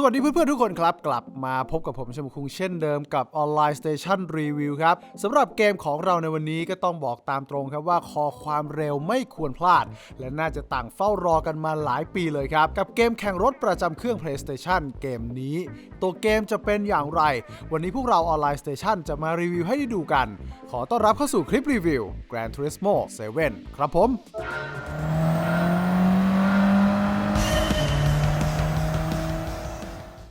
สวัสดีเพื่อนๆทุกคนครับ กลับมาพบกับผมชมคุงเช่นเดิมกับออนไลน์สเตชันรีวิวครับสำหรับเกมของเราในวันนี้ก็ต้องบอกตามตรงครับว่าคอความเร็วไม่ควรพลาด และน่าจะต่างเฝ้ารอกันมาหลายปีเลยครับ กับเกมแข่งรถประจำเครื่อง PlayStation เกมนี้ ตัวเกมจะเป็นอย่างไร วันนี้พวกเราออนไลน์สเตชันจะมารีวิวให้ได้ดูกัน ขอต้อนรับเข้าสู่คลิปรีวิว Gran Turismo 7 ครับผม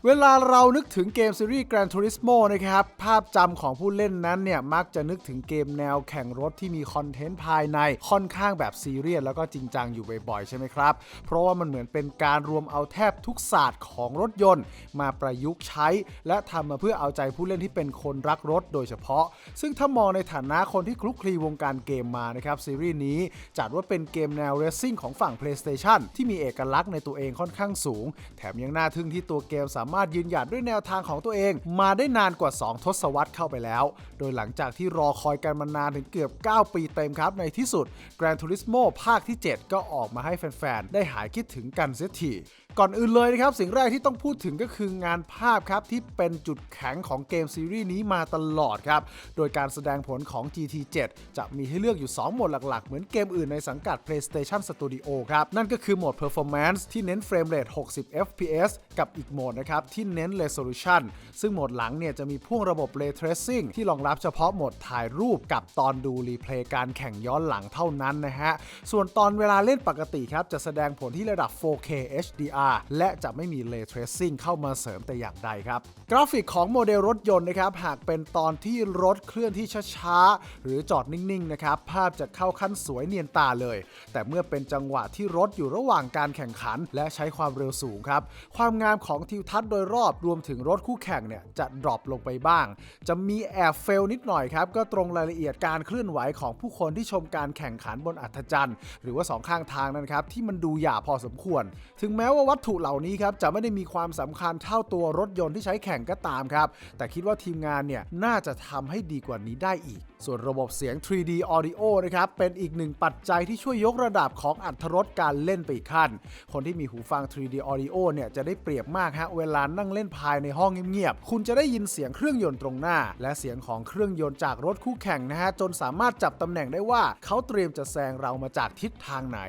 เวลาเรานึกถึงเกมซีรีส์ Gran Turismo นะครับ ภาพจำของผู้เล่นนั้นเนี่ย มักจะนึกถึงเกมแนวแข่งรถที่มีคอนเทนต์ภายในค่อนข้างแบบซีเรียสแล้วก็จริงจังอยู่บ่อยๆ ใช่ไหมครับ เพราะว่ามันเหมือนเป็นการรวมเอาแทบทุกศาสตร์ของรถยนต์ มาประยุกต์ใช้ และทำมาเพื่อเอาใจผู้เล่นที่เป็นคนรักรถโดยเฉพาะ ซึ่งถ้ามองในฐานะคนที่คลุกคลีวงการเกมมานะครับซีรีส์นี้จัดว่าเป็นเกมแนวเรซซิ่งของฝั่ง PlayStation ที่มีเอกลักษณ์ในตัวเองค่อนข้างสูง แถมยังน่าทึ่งที่ตัวเกมสามารถยืนหยัดด้วยแนวทางของตัวเอง มาได้นานกว่า 2 ทศวรรษเข้าไปแล้ว โดยหลังจากที่รอคอยกันมานานถึงเกือบ 9 ปีเต็มครับ ในที่สุด Gran Turismo ภาคที่ 7 ก็ออกมาให้แฟน ๆ ได้หายคิดถึงกันเสียทีก่อนอื่นเลยนะครับ สิ่งแรกที่ต้องพูดถึงก็คืองานภาพครับ ที่เป็นจุดแข็งของเกมซีรีส์นี้มาตลอดครับ โดยการแสดงผลของ GT7 จะมีให้เลือกอยู่ 2 โหมดหลัก ๆ เหมือนเกมอื่นในสังกัด PlayStation Studio ครับ นั่นก็คือโหมด Performance ที่เน้นเฟรมเรท60 FPS กับอีกโหมดนะครับที่เน้น Resolution ซึ่งโหมดหลังเนี่ยจะมีพ่วงระบบ Ray Tracing ที่รองรับเฉพาะโหมดถ่ายรูปกับตอนดูรีเพลย์การแข่งย้อนหลังเท่านั้นนะฮะ ส่วนตอนเวลาเล่นปกติครับ จะแสดงผลที่ระดับ 4K HDR และจะไม่มี Ray Tracing เข้ามาเสริมแต่อย่างใดครับ กราฟิกของโมเดลรถยนต์นะครับ หากเป็นตอนที่รถเคลื่อนที่ช้าๆ หรือจอดนิ่งๆนะครับภาพจะเข้าขั้นสวยเนียนตาเลย แต่เมื่อเป็นจังหวะที่รถอยู่ระหว่างการแข่งขัน และใช้ความเร็วสูงครับ ความงามของทิวทัศน์โดยรอบรวมถึงรถคู่แข่งเนี่ยจะดรอปลงไปบ้าง จะมีแอบเฟลนิดหน่อยครับ ก็ตรงรายละเอียดการเคลื่อนไหวของผู้คนที่ชมการแข่งขันบนอัธจันทร์ หรือว่าสองข้างทางนั้นครับ ที่มันดูหยาบพอสมควร ถึงแม้ว่าวัตถุเหล่านี้ครับ จะไม่ได้มีความสำคัญเท่าตัวรถยนต์ที่ใช้แข่งก็ตามครับ แต่คิดว่าทีมงานเนี่ยน่าจะทำให้ดีกว่านี้ได้อีกส่วนระบบเสียง 3D Audio นะครับ เป็นอีกหนึ่งปัจจัยที่ช่วยยกระดับของอัตรสการเล่นไปอีกขั้น คนที่มีหูฟัง 3D Audio เนี่ยจะได้เปรียบมากฮะ เวลานั่งเล่นภายในห้องเงียบๆ คุณจะได้ยินเสียงเครื่องยนต์ตรงหน้า และเสียงของเครื่องยนต์จากรถคู่แข่งนะฮะ จนสามารถจับตำแหน่งได้ว่าเขาเตรียมจะแซงเรามาจากทิศทางไหน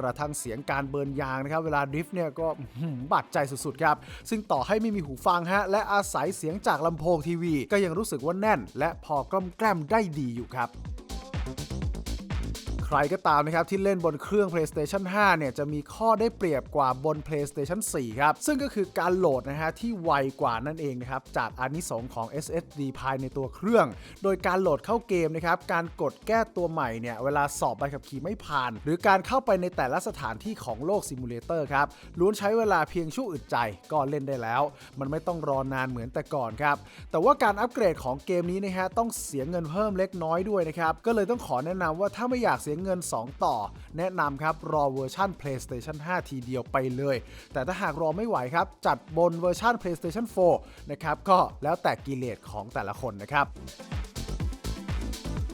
กระทั่งเสียงการเบิร์นยางนะครับ เวลาดริฟต์เนี่ยก็บาดใจสุดๆครับ ซึ่งต่อให้ไม่มีหูฟังฮะ และอาศัยเสียงจากลำโพงทีวี ก็ยังรู้สึกว่าแน่น และพอกล้อมแกล้มได้ดีอยู่ครับ ใครก็ตามนะครับที่เล่นบนเครื่อง PlayStation 5 เนี่ยจะมีข้อได้เปรียบกว่าบน PlayStation 4 ครับ ซึ่งก็คือการโหลดนะฮะที่ไวกว่านั่นเองนะครับ จากอานิสงของ SSD ภายในตัวเครื่อง โดยการโหลดเข้าเกมนะครับ การกดแก้ตัวใหม่เนี่ย เวลาสอบใบขับขี่ไม่ผ่าน หรือการเข้าไปในแต่ละสถานที่ของโลกซิมูเลเตอร์ครับล้วนใช้เวลาเพียงชั่วอึดใจก็เล่นได้แล้ว มันไม่ต้องรอนานเหมือนแต่ก่อนครับ แต่ว่าการอัปเกรดของเกมนี้นะฮะต้องเสียเงินเพิ่มเล็กน้อยด้วยนะครับก็เลยต้องขอแนะนำว่าถ้าไม่อยากเสียเงิน 2 ต่อ แนะนำครับ รอเวอร์ชัน PlayStation 5 ทีเดียวไปเลย แต่ถ้าหากรอไม่ไหวครับ จัดบนเวอร์ชัน PlayStation 4 นะครับ ก็แล้วแต่กิเลสของแต่ละคนนะครับ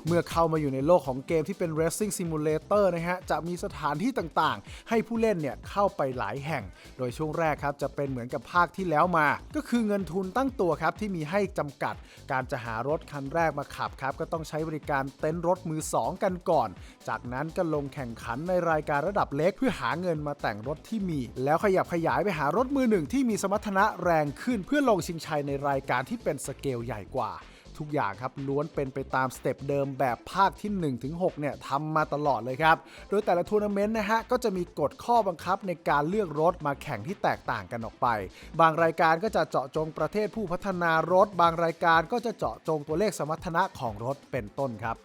เมื่อเข้ามาอยู่ในโลกของเกมที่เป็น Racing Simulator นะฮะ จะมีสถานที่ต่างๆ ให้ผู้เล่นเนี่ยเข้าไปหลายแห่ง โดยช่วงแรกครับจะเป็นเหมือนกับภาคที่แล้วมา ก็คือเงินทุนตั้งตัวครับที่มีให้จำกัด การจะหารถคันแรกมาขับครับก็ต้องใช้บริการเต็นท์รถมือ 2 กันก่อน จากนั้นก็ลงแข่งขันในรายการระดับเล็ก เพื่อหาเงินมาแต่งรถที่มี แล้วขยับขยายไปหารถมือหนึ่งที่มีสมรรถนะแรงขึ้น เพื่อลงชิงชัยในรายการที่เป็นสเกลใหญ่กว่า ทุกอย่างครับล้วนเป็นไปตามสเต็ปเดิมแบบภาคที่ 1-6เนี่ยทำมาตลอดเลยครับ โดยแต่ละทัวร์นาเมนต์นะฮะก็จะมีกฎข้อบังคับในการเลือกรถมาแข่งที่แตกต่างกันออกไป บางรายการก็จะเจาะจงประเทศผู้พัฒนารถ บางรายการก็จะเจาะจงตัวเลขสมรรถนะของรถเป็นต้นครับ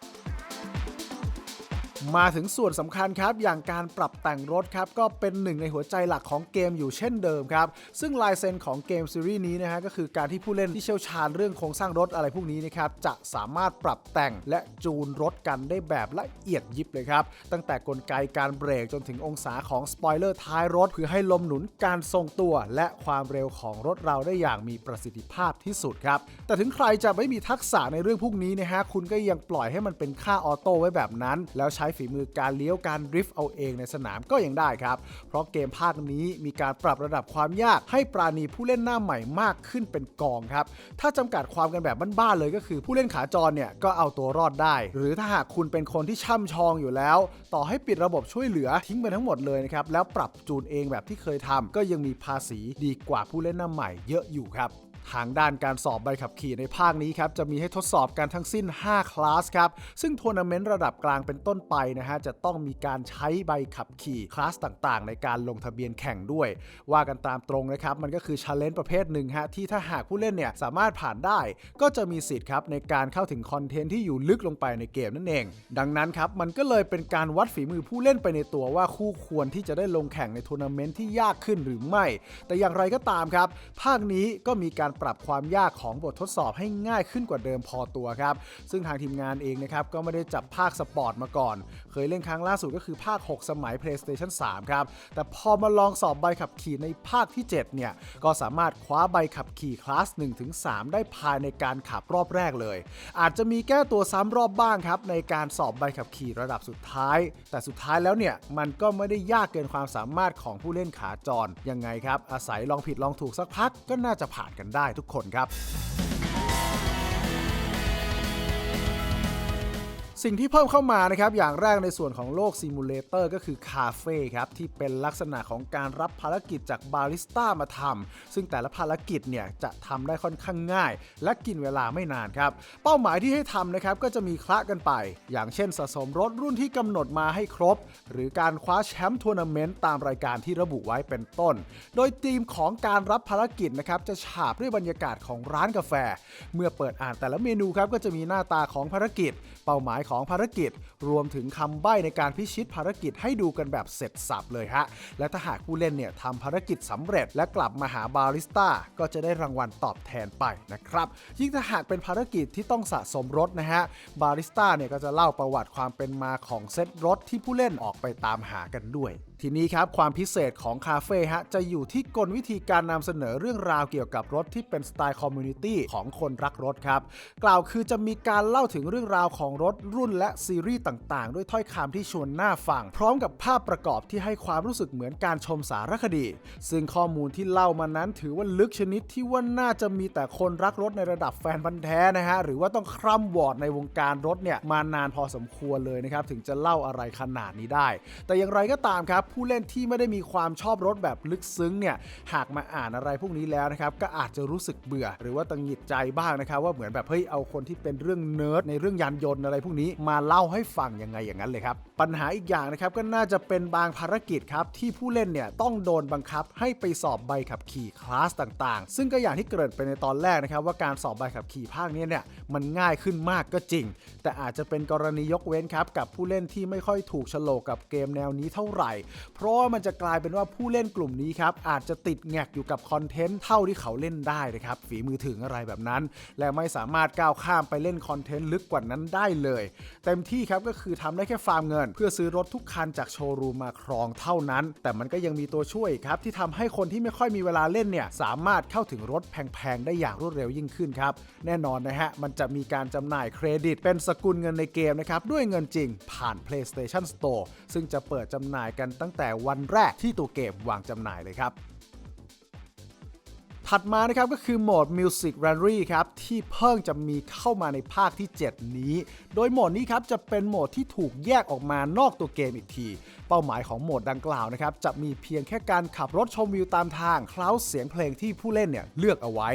มาถึงส่วนสำคัญครับอย่างการปรับแต่งรถครับก็เป็นหนึ่งในหัวใจหลักของเกมอยู่เช่นเดิมครับ ซึ่งลายเซ็นของเกมซีรีส์นี้นะฮะก็คือการที่ผู้เล่นที่เชี่ยวชาญเรื่องโครงสร้างรถอะไรพวกนี้นะครับจะสามารถปรับแต่งและจูนรถกันได้แบบละเอียดยิบเลยครับ ตั้งแต่กลไกการเบรกจนถึงองศาของสปอยเลอร์ท้ายรถเพื่อให้ลมหนุนการทรงตัว และความเร็วของรถเราได้อย่างมีประสิทธิภาพที่สุดครับแต่ถึงใครจะไม่มีทักษะในเรื่องพวกนี้นะฮะคุณก็ยังปล่อยให้มันเป็นค่าออโต้ไว้แบบนั้น แล้วใช้ฝีมือการเลี้ยวการดริฟต์เอาเองในสนามก็ยังได้ครับ เพราะเกมภาคนี้มีการปรับระดับความยากให้ปราณีผู้เล่นหน้าใหม่มากขึ้นเป็นกองครับ ถ้าจำกัดความกันแบบบ้านๆเลยก็คือผู้เล่นขาจรเนี่ยก็เอาตัวรอดได้ หรือถ้าหากคุณเป็นคนที่ช่ำชองอยู่แล้ว ต่อให้ปิดระบบช่วยเหลือทิ้งไปทั้งหมดเลยนะครับแล้วปรับจูนเองแบบที่เคยทำก็ยังมีภาษีดีกว่าผู้เล่นหน้าใหม่เยอะอยู่ครับ ทางด้านการสอบใบขับขี่ในภาคนี้ครับจะมีให้ทดสอบกันทั้งสิ้น 5 คลาสครับ ซึ่งทัวร์นาเมนต์ระดับกลางเป็นต้นไปนะฮะจะต้องมีการใช้ใบขับขี่คลาสต่างๆ ในการลงทะเบียนแข่งด้วย ว่ากันตามตรงนะครับ มันก็คือชาเลนจ์ประเภทหนึ่งฮะที่ถ้าหากผู้เล่นเนี่ยสามารถผ่านได้ ก็จะมีสิทธิ์ครับในการเข้าถึงคอนเทนต์ที่อยู่ลึกลงไปในเกมนั่นเอง ดังนั้นครับมันก็เลยเป็นการวัดฝีมือผู้เล่นไปในตัวว่าคู่ควรที่จะได้ลงแข่งในทัวร์นาเมนต์ที่ยากขึ้นหรือไม่ แต่อย่างไรก็ตามครับ ภาคนี้ก็มีการปรับความยากของบททดสอบให้ง่ายขึ้นกว่าเดิมพอตัวครับ ซึ่งทางทีมงานเองนะครับก็ไม่ได้จับภาคสปอร์ตมาก่อน เคยเล่นครั้งล่าสุดก็คือภาค 6 สมัย PlayStation 3 ครับ แต่พอมาลองสอบใบขับขี่ในภาคที่ 7 เนี่ย ก็สามารถคว้าใบขับขี่คลาส 1-3 ได้ภายในการขับรอบแรกเลย อาจจะมีแก้ตัวซ้ำรอบบ้างครับในการสอบใบขับขี่ระดับสุดท้าย แต่สุดท้ายแล้วเนี่ยมันก็ไม่ได้ยากเกินความสามารถของผู้เล่นขาจรยังไงครับอาศัยลองผิดลองถูกสักพักก็น่าจะผ่านกันได้ทุกคนครับ สิ่งที่เพิ่มเข้ามานะครับอย่างแรกในส่วนของโลกซิมูเลเตอร์ก็คือคาเฟ่ครับที่เป็นลักษณะของการรับภารกิจจากบาริสต้ามาทำซึ่งแต่ละภารกิจเนี่ยจะทำได้ค่อนข้างง่าย และกินเวลาไม่นานครับ เป้าหมายที่ให้ทำนะครับก็จะมีคละกันไป อย่างเช่นสะสมรถรุ่นที่กำหนดมาให้ครบ หรือการคว้าแชมป์ทัวร์นาเมนต์ตามรายการที่ระบุไว้เป็นต้น โดยธีมของการรับภารกิจนะครับจะฉาบด้วยบรรยากาศของร้านกาแฟ เมื่อเปิดอ่านแต่ละเมนูครับก็จะมีหน้าตาของภารกิจ เป้าหมายของภารกิจ รวมถึงคำใบ้ในการพิชิตภารกิจให้ดูกันแบบเสร็จสับเลยฮะ และถ้าหากผู้เล่นเนี่ยทำภารกิจสำเร็จและกลับมาหาบาริสต้าก็จะได้รางวัลตอบแทนไปนะครับ ยิ่งถ้าหากเป็นภารกิจที่ต้องสะสมรถนะฮะ บาริสต้าเนี่ยก็จะเล่าประวัติความเป็นมาของเซตรถที่ผู้เล่นออกไปตามหากันด้วย ทีนี้ครับความพิเศษของคาเฟ่ฮะจะอยู่ที่กลวิธีการนำเสนอเรื่องราวเกี่ยวกับรถที่เป็นสไตล์คอมมูนิตี้ของคนรักรถครับกล่าวคือจะมีการเล่าถึงเรื่องราวของรถรุ่นและซีรีส์ต่างๆ ด้วยถ้อยคำที่ชวนน่าฟัง พร้อมกับภาพประกอบที่ให้ความรู้สึกเหมือนการชมสารคดี ซึ่งข้อมูลที่เล่ามานั้นถือว่าลึกชนิดที่ว่าน่าจะมีแต่คนรักรถในระดับแฟนพันธ์แท้นะฮะหรือว่าต้องคร่ำวอร์ดในวงการรถเนี่ยมานานพอสมควรเลยนะครับถึงจะเล่าอะไรขนาดนี้ได้ แต่อย่างไรก็ตามครับผู้เล่นที่ไม่ได้มีความชอบรถแบบลึกซึ้งเนี่ยหากมาอ่านอะไรพวกนี้แล้วนะครับก็อาจจะรู้สึกเบื่อ หรือว่าตังหิดใจบ้างนะครับว่าเหมือนแบบเฮ้ยเอาคนที่เป็นเรื่องเนิร์ดในเรื่องยานยนต์อะไรพวกนี้มาเล่าให้ฟังยังไงอย่างนั้นเลยครับปัญหาอีกอย่างนะครับก็น่าจะเป็นบางภารกิจครับที่ผู้เล่นเนี่ยต้องโดนบังคับให้ไปสอบใบขับขี่คลาสต่างๆ ซึ่งก็อย่างที่เกริ่นไปในตอนแรกนะครับว่าการสอบใบขับขี่ภาคนี้เนี่ยมันง่ายขึ้นมากก็จริง แต่อาจจะเป็นกรณียกเว้นครับกับผู้เล่นที่ไม่ค่อยถูกโฉลกกับเกมแนวนี้เท่าไหร่เพราะว่ามันจะกลายเป็นว่าผู้เล่นกลุ่มนี้ครับอาจจะติดแงกอยู่กับคอนเทนต์เท่าที่เขาเล่นได้นะครับฝีมือถึงอะไรแบบนั้น และไม่สามารถก้าวข้ามไปเล่นคอนเทนต์ลึกกว่านั้นได้เลย เต็มที่ครับก็คือทำได้แค่ฟาร์มเงิน เพื่อซื้อรถทุกคันจากโชว์รูมมาครองเท่านั้น แต่มันก็ยังมีตัวช่วยครับที่ทำให้คนที่ไม่ค่อยมีเวลาเล่นเนี่ยสามารถเข้าถึงรถแพงๆได้อย่างรวดเร็วยิ่งขึ้นครับแน่นอนนะฮะมันจะมีการจำหน่ายเครดิต เป็นสกุลเงินในเกมนะครับด้วยเงินจริงผ่าน PlayStation Store ซึ่งจะเปิดจำหน่ายกันตั้งงแต่วันแรกที่ตัวเกมวางจำหน่ายเลยครับ ถัดมานะครับก็คือโหมด Music Rally ครับ ที่เพิ่งจะมีเข้ามาในภาคที่ 7 นี้ โดยโหมดนี้ครับจะเป็นโหมดที่ถูกแยกออกมานอกตัวเกมอีกที เป้าหมายของโหมดดังกล่าวนะครับจะมีเพียงแค่การขับรถชมวิวตามทางเคล้าเสียงเพลงที่ผู้เล่นเนี่ยเลือกเอาไว้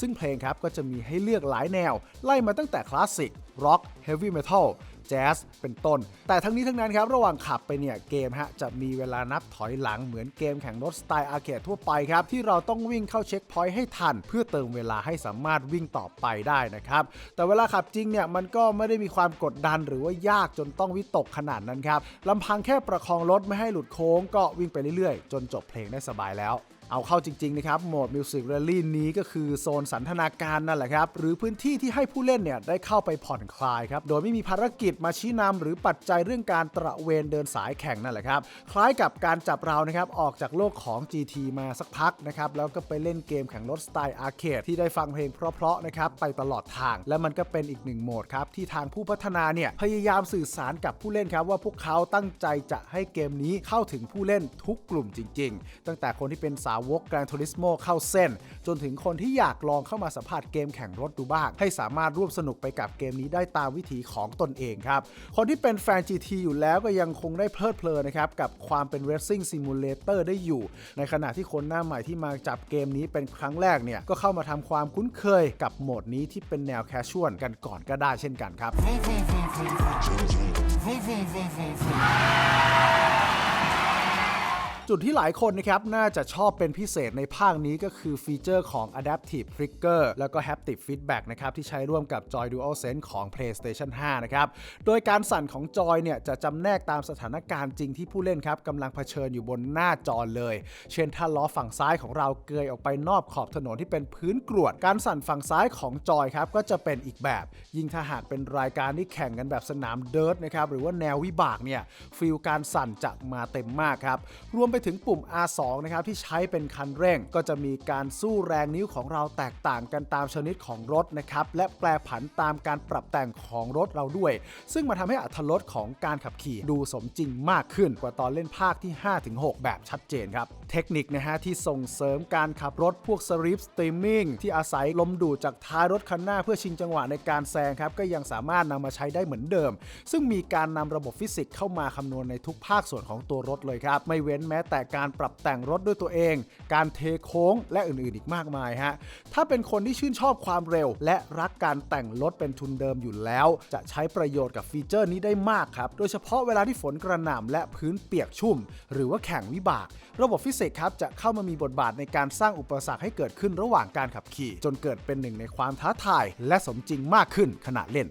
ซึ่งเพลงครับก็จะมีให้เลือกหลายแนว ไล่มาตั้งแต่คลาสสิกร็อกเฮฟวี่เมทัล แจ๊สเป็นต้น แต่ทั้งนี้ทั้งนั้นครับ ระหว่างขับไปเนี่ยเกมฮะจะมีเวลานับถอยหลังเหมือนเกมแข่งรถสไตล์อาร์เคดทั่วไปครับ ที่เราต้องวิ่งเข้าเช็คพอยต์ให้ทัน เพื่อเติมเวลาให้สามารถวิ่งต่อไปได้นะครับ แต่เวลาขับจริงเนี่ยมันก็ไม่ได้มีความกดดันหรือว่ายากจนต้องวิตกขนาดนั้นครับลำพังแค่ประคองรถไม่ให้หลุดโค้งก็วิ่งไปเรื่อยๆ จนจบเพลงได้สบายแล้ว เอาเข้าจริงๆนะครับโหมด Music Rally นี้ก็คือโซนสันทนาการนั่นแหละครับ หรือพื้นที่ที่ให้ผู้เล่นเนี่ยได้เข้าไปผ่อนคลายครับ โดยไม่มีภารกิจมาชี้นำหรือปัจจัยเรื่องการตระเวนเดินสายแข่งนั่นแหละครับ คล้ายกับการจับเรานะครับออกจากโลกของ GT มาสักพักนะครับแล้วก็ไปเล่นเกมแข่งรถสไตล์อาร์เคดที่ได้ฟังเพลงเพราะๆนะครับไปตลอดทาง และมันก็เป็นอีกหนึ่งโหมดครับที่ทางผู้พัฒนาเนี่ยพยายามสื่อสารกับผู้เล่นครับว่าพวกเขาตั้งใจจะให้เกมนี้เข้าถึงผู้เล่นทุกกลุ่มจริง ๆ ตั้งแต่คนที่เป็นสาววก Gran Turismo เข้าเส้น จนถึงคนที่อยากลองเข้ามาสัมผัสเกมแข่งรถดูบ้าง ให้สามารถร่วมสนุกไปกับเกมนี้ได้ตามวิถีของตนเองครับ คนที่เป็นแฟน GT อยู่แล้วก็ยังคงได้เพลิดเพลินนะครับ กับความเป็น Racing Simulator ได้อยู่ ในขณะที่คนหน้าใหม่ที่มาจับเกมนี้เป็นครั้งแรกเนี่ยก็เข้ามาทำความคุ้นเคยกับโหมดนี้ที่เป็นแนวแคชชวลกันก่อนก็ได้เช่นกันครับ จุดที่หลายคนนะครับน่าจะชอบเป็นพิเศษในภาคนี้ก็คือฟีเจอร์ของ Adaptive Trigger แล้วก็ Haptic Feedback นะครับที่ใช้ร่วมกับ Joy DualSense ของ PlayStation 5 นะครับ โดยการสั่นของจอยเนี่ยจะจำแนกตามสถานการณ์จริงที่ผู้เล่นครับกำลังเผชิญอยู่บนหน้าจอเลย เช่นถ้าล้อฝั่งซ้ายของเราเกยออกไปนอกขอบถนนที่เป็นพื้นกรวด การสั่นฝั่งซ้ายของจอยครับก็จะเป็นอีกแบบ ยิ่งถ้าหากเป็นรายการที่แข่งกันแบบสนามเดิร์ทนะครับหรือว่าแนววิบากเนี่ยฟิลการสั่นจะมาเต็มมากครับรวมไปถึงปุ่ม R2 นะครับที่ใช้เป็นคันเร่ง ก็จะมีการสู้แรงนิ้วของเราแตกต่างกันตามชนิดของรถนะครับและแปรผันตามการปรับแต่งของรถเราด้วย ซึ่งมาทำให้อัตรสของการขับขี่ดูสมจริงมากขึ้นกว่าตอนเล่นภาคที่ 5-6 แบบชัดเจนครับ เทคนิคนะฮะที่ส่งเสริมการขับรถพวกสริปสตรีมมิ่งที่อาศัยลมดูดจากท้ายรถคันหน้าเพื่อชิงจังหวะในการแซงครับ ก็ยังสามารถนำมาใช้ได้เหมือนเดิม ซึ่งมีการนำระบบฟิสิกส์เข้ามาคำนวณในทุกภาคส่วนของตัวรถเลยครับ ไม่เว้นแม้แต่การปรับแต่งรถด้วยตัวเอง การเทโค้งและอื่นๆอีกมากมายฮะถ้าเป็นคนที่ชื่นชอบความเร็ว และรักการแต่งรถเป็นทุนเดิมอยู่แล้ว จะใช้ประโยชน์กับฟีเจอร์นี้ได้มากครับโดยเฉพาะเวลาที่ฝนกระหน่ำและพื้นเปียกชุ่ม หรือว่าแข่งวิบาก ระบบฟิสิกส์ครับจะเข้ามามีบทบาทในการสร้างอุปสรรคให้เกิดขึ้นระหว่างการขับขี่ จนเกิดเป็นหนึ่งในความท้าทาย และสมจริงมากขึ้นขณะเล่น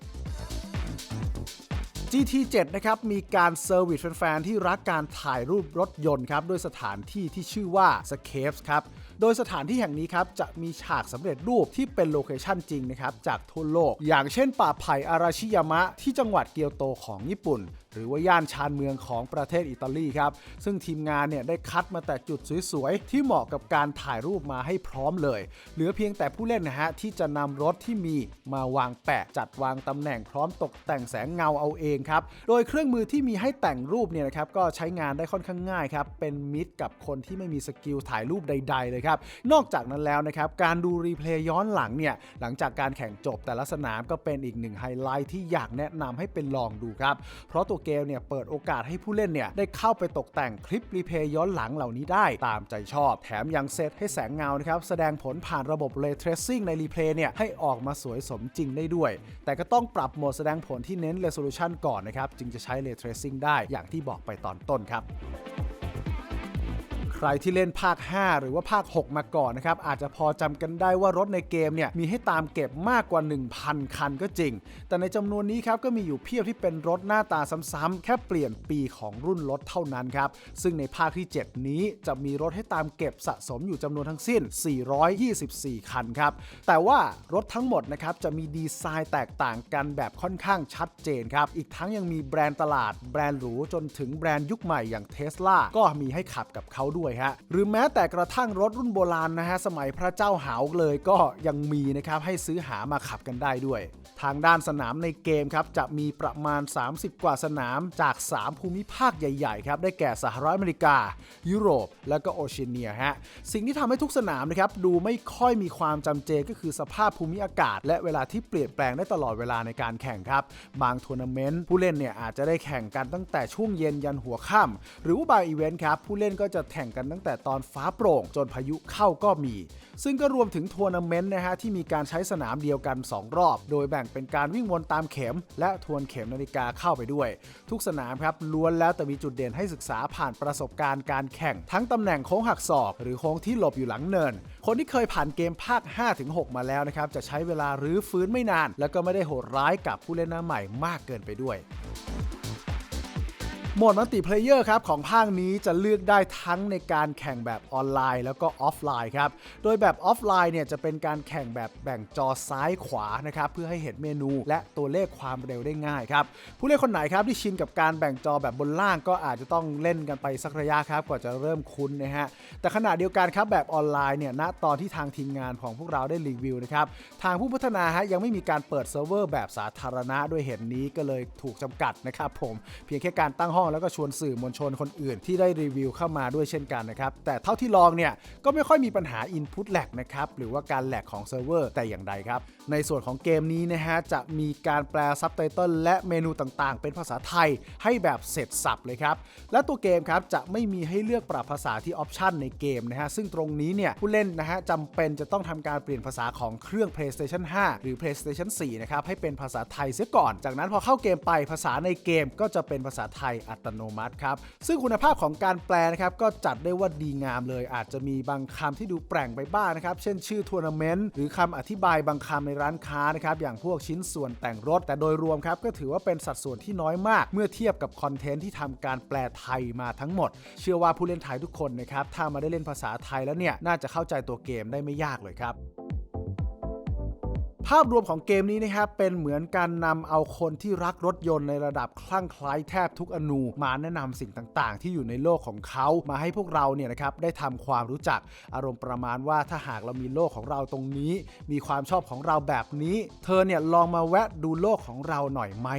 GT7 นะครับมีการเซอร์วิสแฟนๆที่รักการถ่ายรูปรถยนต์ครับด้วยสถานที่ที่ชื่อว่า Scapes ครับโดยสถานที่แห่งนี้ครับจะมีฉากสำเร็จรูปที่เป็นโลเคชั่นจริงนะครับจากทั่วโลก อย่างเช่นป่าไผ่อาราชิยามะที่จังหวัดเกียวโตของญี่ปุ่นหรือว่าย่านชานเมืองของประเทศอิตาลีครับซึ่งทีมงานเนี่ยได้คัดมาแต่จุดสวยๆ ที่เหมาะกับการถ่ายรูปมาให้พร้อมเลย เหลือเพียงแต่ผู้เล่นนะฮะที่จะนำรถที่มีมาวางแปะจัดวางตำแหน่งพร้อมตกแต่งแสงเงาเอาเองครับโดยเครื่องมือที่มีให้แต่งรูปเนี่ยนะครับก็ใช้งานได้ค่อนข้างง่ายครับเป็นมิตรกับคนที่ไม่มีสกิลถ่ายรูปใด ๆ เลยครับนอกจากนั้นแล้วนะครับการดูรีเพลย์ย้อนหลังเนี่ยหลังจากการแข่งจบแต่ละสนามก็เป็นอีกหนึ่งไฮไลท์ที่อยากแนะนำให้เป็นลองดูครับเพราะตัวเกมเนี่ยเปิดโอกาสให้ผู้เล่นเนี่ยได้เข้าไปตกแต่งคลิปรีเพย์ย้อนหลังเหล่านี้ได้ตามใจชอบ แถมยังเซตให้แสงเงานะครับแสดงผลผ่านระบบเรทเรซิ่งในรีเพย์เนี่ยให้ออกมาสวยสมจริงได้ด้วย แต่ก็ต้องปรับโหมดแสดงผลที่เน้น Resolution ก่อนนะครับจึงจะใช้เรทเรซิ่งได้อย่างที่บอกไปตอนต้นครับ รที่เล่นภาค 5 หรือว่าภาค 6 มาก่อนนะครับ อาจจะพอจำกันได้ว่ารถในเกมเนี่ยมีให้ตามเก็บมากกว่า 1,000 คันก็จริง แต่ในจำนวนนี้ครับก็มีอยู่เพียบที่เป็นรถหน้าตาซ้ำๆแค่เปลี่ยนปีของรุ่นรถเท่านั้นครับ ซึ่งในภาคที่ 7 นี้จะมีรถให้ตามเก็บสะสมอยู่จำนวนทั้งสิ้น 424 คันครับ แต่ว่ารถทั้งหมดนะครับจะมีดีไซน์แตกต่างกันแบบค่อนข้างชัดเจนครับ อีกทั้งยังมีแบรนด์ตลาด แบรนด์หรูจนถึงแบรนด์ยุคใหม่อย่างเท s l a ก็มีให้ขับกับเขาด้วยฮะหรือแม้แต่กระทั่งรถรุ่นโบราณนะฮะสมัยพระเจ้าหาวเลยก็ยังมีนะครับให้ซื้อหามาขับกันได้ด้วย ทางด้านสนามในเกมครับจะมีประมาณ 30 กว่าสนามจาก 3 ภูมิภาคใหญ่ๆครับได้แก่สหรัฐอเมริกา ยุโรป และก็โอเชียเนียฮะสิ่งที่ทำให้ทุกสนามนะครับดูไม่ค่อยมีความจำเจก็คือสภาพภูมิอากาศ และเวลาที่เปลี่ยนแปลงได้ตลอดเวลาในการแข่งครับบางทัวร์นาเมนต์ผู้เล่นเนี่ยอาจจะได้แข่งกันตั้งแต่ช่วงเย็นยันหัวค่ำหรือว่าบางอีเวนต์ครับผู้เล่นก็จะแข่งกันตั้งแต่ตอนฟ้าโปร่งจนพายุเข้าก็มี ซึ่งก็รวมถึงทัวร์นาเมนต์นะฮะที่มีการใช้สนามเดียวกัน 2 รอบ โดยแบ่งเป็นการวิ่งวนตามเข็ม และทวนเข็มนาฬิกาเข้าไปด้วย ทุกสนามครับล้วนแล้วแต่มีจุดเด่นให้ศึกษาผ่านประสบการณ์การแข่ง ทั้งตำแหน่งโค้งหักศอก หรือโค้งที่หลบอยู่หลังเนิน คนที่เคยผ่านเกมภาค 5-6 มาแล้วนะครับจะใช้เวลารื้อฟื้นไม่นาน แล้วก็ไม่ได้โหดร้ายกับผู้เล่นหน้าใหม่มากเกินไปด้วย โหมดมัลติเพลเยอร์ครับของภาคนี้จะเลือกได้ทั้งในการแข่งแบบออนไลน์ แล้วก็ออฟไลน์ครับ โดยแบบออฟไลน์เนี่ยจะเป็นการแข่งแบบแบ่งจอซ้ายขวานะครับเพื่อให้เห็นเมนูและตัวเลขความเร็วได้ง่ายครับ ผู้เล่นคนไหนครับที่ชินกับการแบ่งจอแบบบนล่างก็อาจจะต้องเล่นกันไปสักระยะครับกว่าจะเริ่มคุ้นนะฮะแต่ขณะเดียวกันครับแบบออนไลน์เนี่ยณตอนที่ทางทีมงานของพวกเราได้รีวิวนะครับทางผู้พัฒนาฮะยังไม่มีการเปิดเซิร์ฟเวอร์แบบสาธารณะด้วยเหตุนี้ก็เลยถูกจำกัดนะครับผมเพียงแค่การตั้งห้องแล้วก็ชวนสื่อมวลชนคนอื่นที่ได้รีวิวเข้ามาด้วยเช่นกันนะครับ แต่เท่าที่ลองเนี่ยก็ไม่ค่อยมีปัญหา Input lag นะครับ หรือว่าการแหลกของเซิร์ฟเวอร์แต่อย่างใดครับ ในส่วนของเกมนี้นะฮะจะมีการแปลซับไตเติลและเมนูต่างๆ เป็นภาษาไทยให้แบบเสร็จสับเลยครับ และตัวเกมครับจะไม่มีให้เลือกปรับภาษาที่ออปชันในเกมนะฮะซึ่งตรงนี้เนี่ยผู้เล่นนะฮะจำเป็นจะต้องทำการเปลี่ยนภาษาของเครื่อง PlayStation 5 หรือ PlayStation 4 นะครับให้เป็นภาษาไทยเสียก่อน จากนั้นพอเข้าเกมไปภาษาในเกมก็จะเป็นภาษาไทยอัตโนมัติครับ ซึ่งคุณภาพของการแปลนะครับก็จัดได้ว่าดีงามเลย อาจจะมีบางคำที่ดูแปลงไปบ้างนะครับ เช่นชื่อทัวร์นาเมนต์หรือคำอธิบายบางคำในร้านค้านะครับ อย่างพวกชิ้นส่วนแต่งรถ แต่โดยรวมครับก็ถือว่าเป็นสัดส่วนที่น้อยมาก เมื่อเทียบกับคอนเทนต์ที่ทำการแปลไทยมาทั้งหมด เชื่อว่าผู้เล่นไทยทุกคนนะครับถ้ามาได้เล่นภาษาไทยแล้วเนี่ยน่าจะเข้าใจตัวเกมได้ไม่ยากเลยครับ ภาพรวมของเกมนี้นะครับเป็นเหมือนการนำเอาคนที่รักรถยนต์ในระดับคลั่งไคล้แทบทุกอนูมาแนะนำสิ่งต่างๆ ที่อยู่ในโลกของเขา มาให้พวกเราเนี่ยนะครับได้ทำความรู้จักอารมณ์ประมาณว่าถ้าหากเรามีโลกของเราตรงนี้ มีความชอบของเราแบบนี้ เธอเนี่ยลองมาแวะดูโลกของเราหน่อยไหม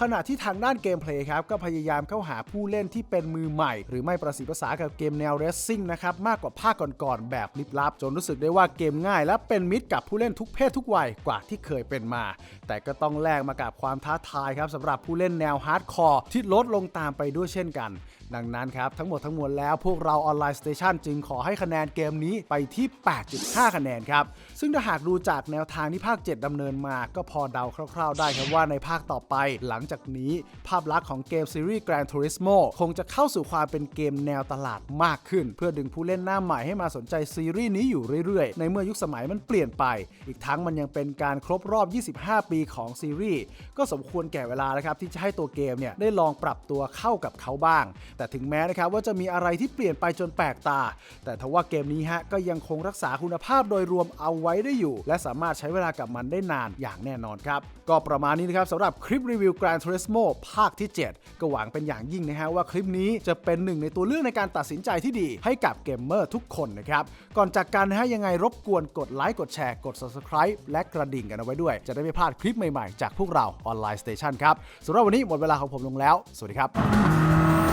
ขณะที่ทางด้านเกมเพลย์ครับก็พยายามเข้าหาผู้เล่นที่เป็นมือใหม่ หรือไม่ประสีภาษากับเกมแนวเรสซิ่งนะครับมากกว่าภาคก่อนๆแบบลิบลับ จนรู้สึกได้ว่าเกมง่าย และเป็นมิตรกับผู้เล่นทุกเพศทุกวัยกว่าที่เคยเป็นมา แต่ก็ต้องแลกมากับความท้าทายครับสำหรับผู้เล่นแนวฮาร์ดคอร์ที่ลดลงตามไปด้วยเช่นกัน ดังนั้นครับ ทั้งหมดทั้งมวลแล้วพวกเราออนไลน์สเตชันจึงขอให้คะแนนเกมนี้ไปที่ 8.5 คะแนนครับ ซึ่งถ้าหากดูจากแนวทางที่ภาค 7ดำเนินมา ก็พอเดาคร่าวๆได้ครับว่าในภาคต่อไป หลังจากนี้ภาพลักษณ์ของเกมซีรีส์ Gran Turismo คงจะเข้าสู่ความเป็นเกมแนวตลาดมากขึ้น เพื่อดึงผู้เล่นหน้าใหม่ให้มาสนใจซีรีส์นี้อยู่เรื่อยๆ ในเมื่อยุคสมัยมันเปลี่ยนไป อีกทั้งมันยังเป็นการครบรอบ 25 ปีของซีรีส์ก็สมควรแก่เวลาแล้วครับที่จะให้ตัวเกมเนี่ยได้ลองปรับตัวเข้ากับเขาบ้างแแต่ถึงแม้นะครับว่าจะมีอะไรที่เปลี่ยนไปจนแปลกตา แต่ทว่าเกมนี้ฮะก็ยังคงรักษาคุณภาพโดยรวมเอาไว้ได้อยู่ และสามารถใช้เวลากับมันได้นานอย่างแน่นอนครับ ก็ประมาณนี้นะครับสำหรับคลิปรีวิว Gran Turismo ภาคที่ 7 ก็หวังเป็นอย่างยิ่งนะฮะว่าคลิปนี้จะเป็นหนึ่งในตัวเลือกในการตัดสินใจที่ดีให้กับเกมเมอร์ทุกคนนะครับก่อนจากกันนะฮะยังไงรบกวนกดไลค์กดแชร์กด subscribe และกระดิ่งกันเอาไว้ด้วย จะได้ไม่พลาดคลิปใหม่ๆ จากพวกเราออนไลน์สเตชันครับสำหรับวันนี้หมดเวลาของผมลงแล้ว สวัสดีครับ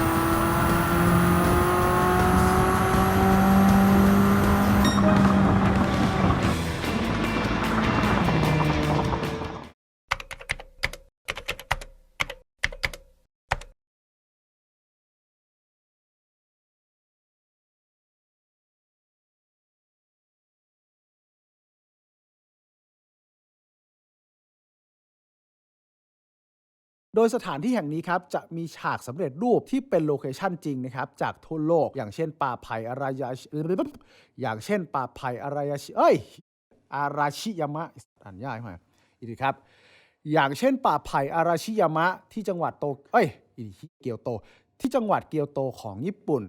ดยสถานที่แห่งนี้ครับจะมีฉากสำเร็จรูปที่เป็นโลเคชั่นจริงนะครับจากทั่วโลกอย่างเช่นป่าไผ่อารายาชิอย่างเช่นป่าไผ่อารายาชิเอ้ยอาราชิยามะอ่านยากไหมอีกทีครับ อย่างเช่น ป่าไผ่อาราชิยามะที่จังหวัดโตเอ้ยอีกทีเกียวโต ที่จังหวัดเกียวโตของญี่ปุ่น